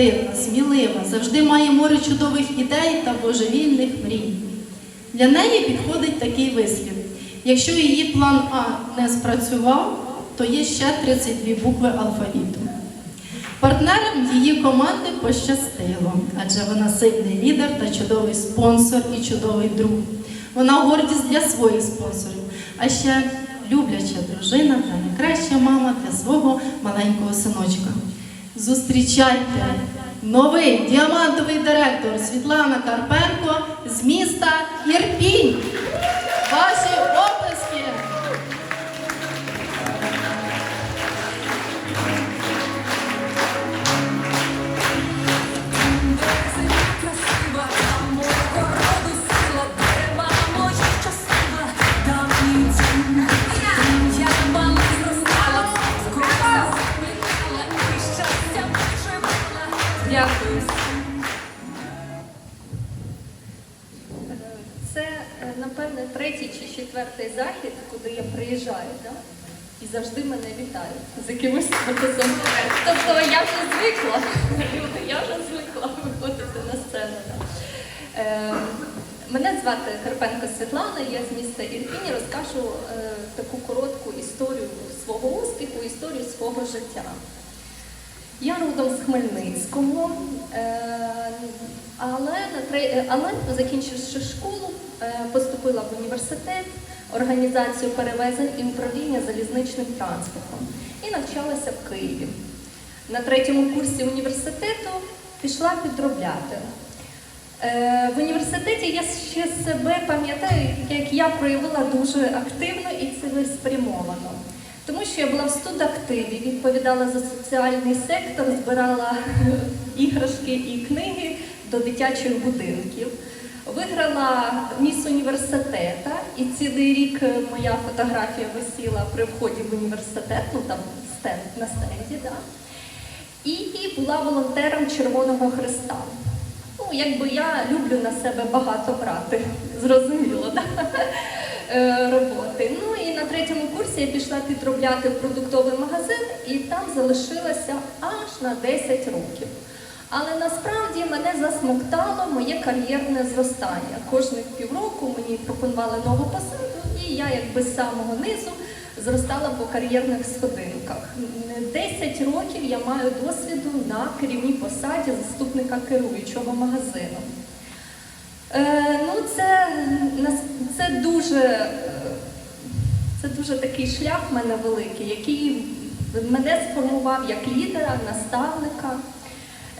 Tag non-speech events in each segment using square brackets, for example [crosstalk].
креативна, смілива, завжди має море чудових ідей та божевільних мрій. Для неї підходить такий вислів: якщо її план А не спрацював, то є ще 32 букви алфавіту. Партнерам її команди пощастило, адже вона сильний лідер та чудовий спонсор і чудовий друг. Вона гордість для своїх спонсорів, а ще любляча дружина та найкраща мама для свого маленького синочка. Зустрічайте новий діамантовий директор Світлана Карпенко з міста Ірпінь. Ваші Це, е, напевне, третій чи четвертий захід, куди я приїжджаю, да? і завжди мене вітають з якимось статусом. Тобто я вже звикла, я вже звикла виходити на сцену. Да? Е, мене звати Карпенко Світлана, я з міста Ірпінь і розкажу е, таку коротку історію свого успіху, історію свого життя. Я родом з Хмельницького, е, але, але закінчивши школу, е, поступила в університет, організацію перевезень і управління залізничним транспортом і навчалася в Києві. На третьому курсі університету пішла підробляти. Е, В університеті я ще себе пам'ятаю, як я проявила дуже активно і цілеспрямовано. Тому що я була в студактиві, відповідала за соціальний сектор, збирала [laughs] іграшки і книги до дитячих будинків. Виграла міс університета, і цілий рік моя фотографія висіла при вході в університет, ну там стенд, на стенді. Да? І була волонтером Червоного Христа. Ну, якби я люблю на себе багато брати, [laughs] зрозуміло, да? Е, роботи. Ну і на третьому курсі я пішла підробляти в продуктовий магазин і там залишилася аж на 10 років. Але насправді мене засмоктало моє кар'єрне зростання. Кожних півроку мені пропонували нову посаду, і я якби з самого низу зростала по кар'єрних сходинках. 10 років я маю досвіду на керівній посаді заступника керуючого магазином. Е, ну, це дуже, е, це дуже такий шлях в мене великий, який мене сформував як лідера, наставника.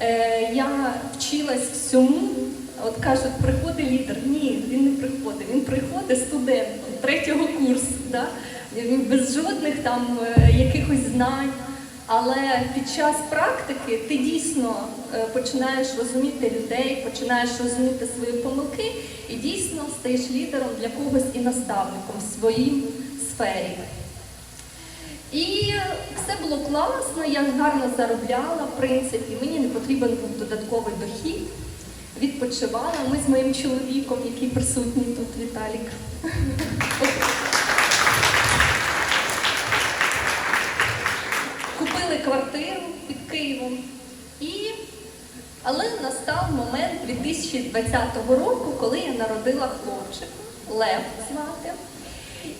Е, я вчилась всьому. От кажуть, приходить лідер. Ні, він не приходить. Він приходить студентом третього курсу. Да? Він без жодних там е, якихось знань. Але під час практики ти дійсно е, починаєш розуміти людей, починаєш розуміти свої помилки і дійсно стаєш лідером для когось і наставником в своїй сфері. І все було класно, я гарно заробляла, в принципі, мені не потрібен був додатковий дохід. Відпочивала ми з моїм чоловіком, який присутній тут, Віталік. Квартиру під Києвом. І... Але настав момент 2020 року, коли я народила хлопчика, Лев звати.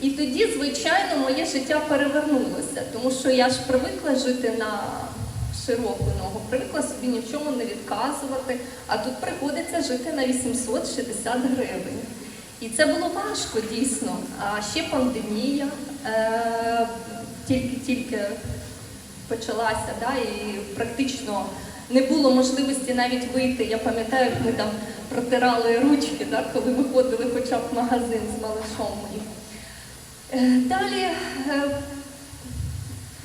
І тоді, звичайно, моє життя перевернулося, тому що я ж привикла жити на широку ногу, привикла собі ні в чому не відказувати, а тут приходиться жити на 860 гривень. І це було важко дійсно. А ще пандемія е, тільки-тільки почалася, да, і практично не було можливості навіть вийти. Я пам'ятаю, як ми там протирали ручки, да, коли виходили хоча б магазин з малышом моїм. Е, Далі, е,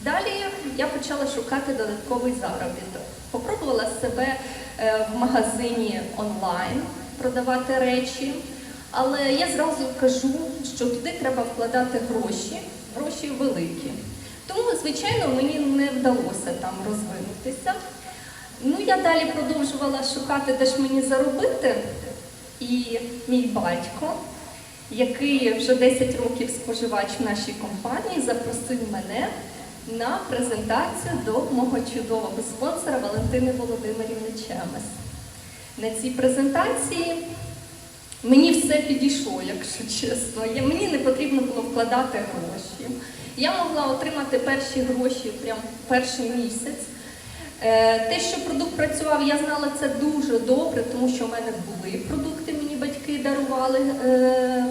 далі я почала шукати додатковий заробіток. Попробувала себе е, в магазині онлайн продавати речі, але я зразу кажу, що туди треба вкладати гроші, гроші великі. Тому, звичайно, мені не вдалося там розвинутися. Ну, я далі продовжувала шукати, де ж мені заробити. І мій батько, який вже 10 років споживач в нашій компанії, запросив мене на презентацію до мого чудового спонсора Валентини Володимирівни Чемес. На цій презентації мені все підійшло, якщо чесно. Мені не потрібно було вкладати гроші. Я могла отримати перші гроші прям перший місяць. Е, Те, що продукт працював, я знала це дуже добре, тому що в мене були продукти, мені батьки дарували е,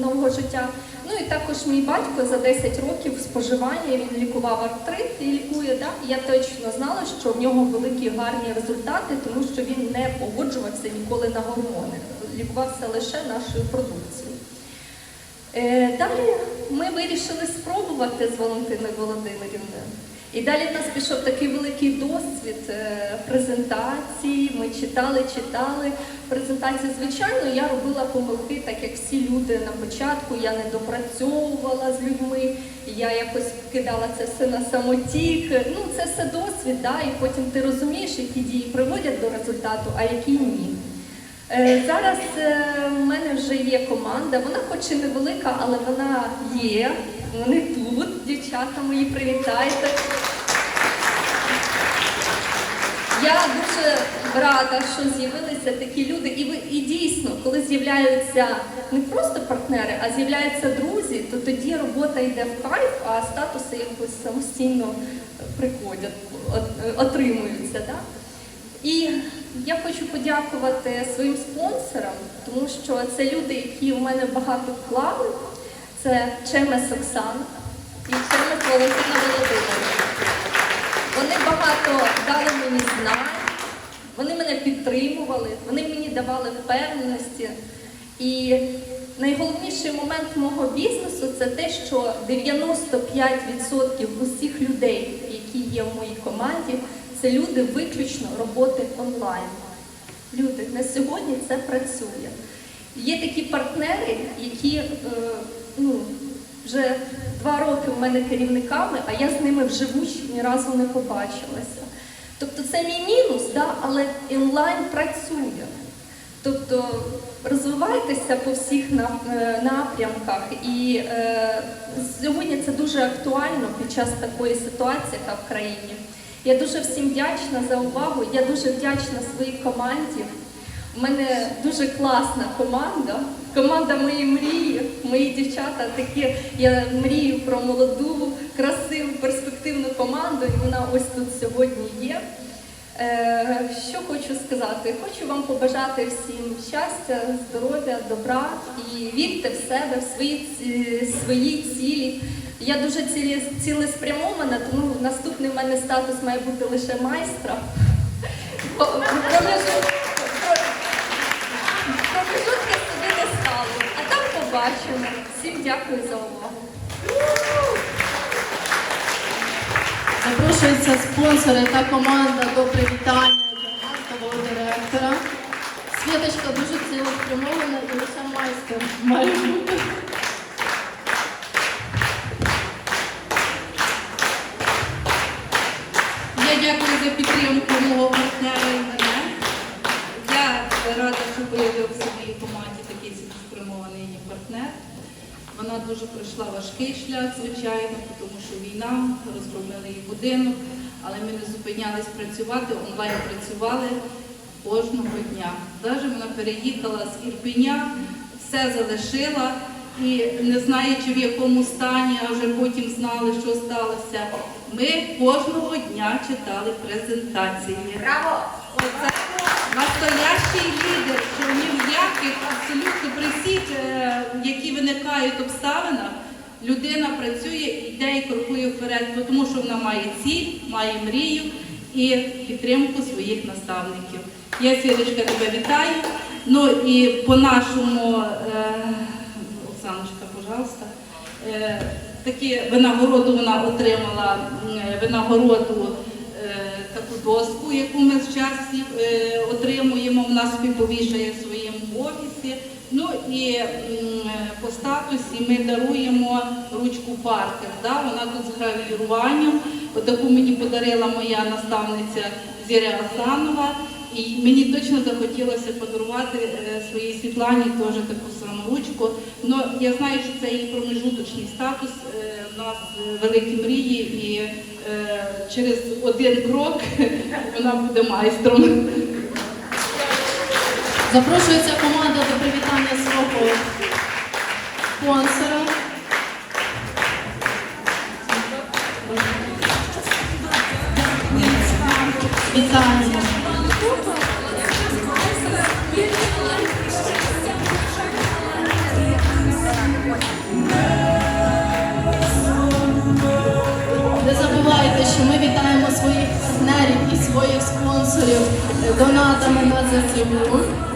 нового життя. Ну і також мій батько за 10 років споживання він лікував артрит і лікує. Да? Я точно знала, що в нього великі гарні результати, тому що він не погоджувався ніколи на гормони, лікувався лише нашою продукцією. Е, Далі ми вирішили спробувати з Валентиною Володимирівною. І далі в нас пішов такий великий досвід е, презентації. Ми читали, читали презентації. Звичайно, я робила помилки, так як всі люди на початку. Я не допрацьовувала з людьми, я якось кидала це все на самотік. Ну, це все досвід, да? і потім ти розумієш, які дії приводять до результату, а які ні. Е, Зараз е, в мене вже є команда, вона хоч і невелика, але вона є. Вони тут, дівчата мої, привітайте. Я дуже рада, що з'явилися такі люди. І ви і дійсно, коли з'являються не просто партнери, а з'являються друзі, то тоді робота йде в кайф, а статуси якось самостійно приходять, от- отримуються. Да? І я хочу подякувати своїм спонсорам, тому що це люди, які в мене багато вклали. Це Чемес Оксана і Чемес Валентина Володимирівна. Вони багато дали мені знань, вони мене підтримували, вони мені давали впевненості. І найголовніший момент мого бізнесу це те, що 95% усіх людей, які є в моїй команді, це люди виключно роботи онлайн. Люди, на сьогодні це працює. Є такі партнери, які е, ну, вже два роки в мене керівниками, а я з ними вживу ні разу не побачилася. Тобто це мій мінус, да, але онлайн працює. Тобто розвивайтеся по всіх е, напрямках. І е, сьогодні це дуже актуально під час такої ситуації, яка в країні. Я дуже всім вдячна за увагу. Я дуже вдячна своїй команді. У мене дуже класна команда. Команда моєї мрії, мої дівчата такі. Я мрію про молоду, красиву, перспективну команду, і вона ось тут сьогодні є. Е, Що хочу сказати? Хочу вам побажати всім щастя, здоров'я, добра і вірте в себе, в свої, свої цілі. Я дуже цілі, цілеспрямована, тому наступний в мене статус має бути лише майстра. Промежутки собі не ставлю, а там побачимо. Всім дякую за увагу. Запрошуються спонсори та команда до привітання громадського директора. Світочка дуже цілеспрямована і лише майстер має бути. За підтримку мого партнера Івана. Я рада, що появився в моїй команді такий цілеспрямований партнер. Вона дуже пройшла важкий шлях, звичайно, тому що війна, розгромили її будинок, але ми не зупинялись працювати, онлайн працювали кожного дня. Навіть вона переїхала з Ірпеня, все залишила і не знаючи в якому стані, а вже потім знали, що сталося. Ми кожного дня читали презентації. Браво! Оце настоящий лідер, що ні в яких абсолютно при всіх, е, які виникають обставинах, людина працює, йде і крокує вперед, тому що вона має ціль, має мрію і підтримку своїх наставників. Я Сірочка тебе вітаю. Ну і по нашому е, Оксаночка, пожалуйста. Е, такі винагороду вона отримала винагороду е, таку доску, яку ми всі е, отримуємо. Вона собі повішає в своєму офісі. Ну і по статусі ми даруємо ручку паркер. Да? Вона тут з гравіруванням. Отаку мені подарила моя наставниця Зіря Асанова. І мені точно захотілося подарувати е, своїй Світлані теж таку саму ручку. Я знаю, що це її промежуточний статус. У нас е, великі мрії, і е, через один крок [laughs] вона буде майстром. Запрошується команда до привітання свого спонсора. Вітаємо. Що ми вітаємо своїх партнерів і своїх спонсорів донатами на ЗСУ.